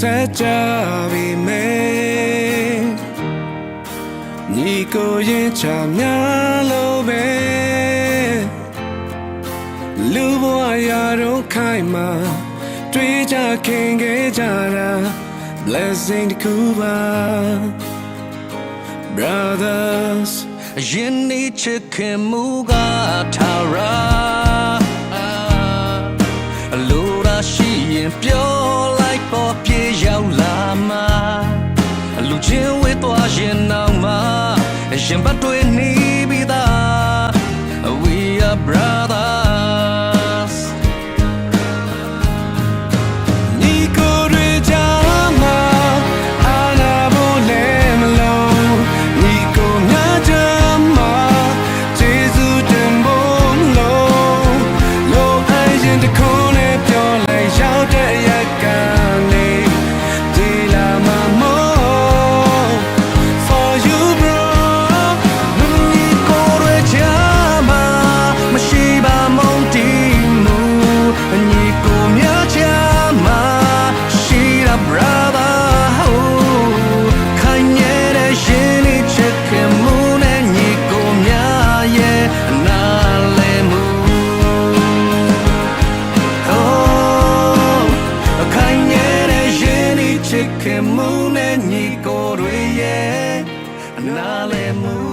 ဆက်ကြပြီမယ်ညီကိုရင်ချများလို့ပဲလူဘဝရာတော့ခိုင်မှာတွေ့ကြခင်ခဲ့ကြတာ blessing တစ်ခုပါ brothers ယင်းနေချစ်ခင်မူကထာရာအလိုရာရှိရ ရင်နောက်မှာရင်ပတ်တွေနေ နေချ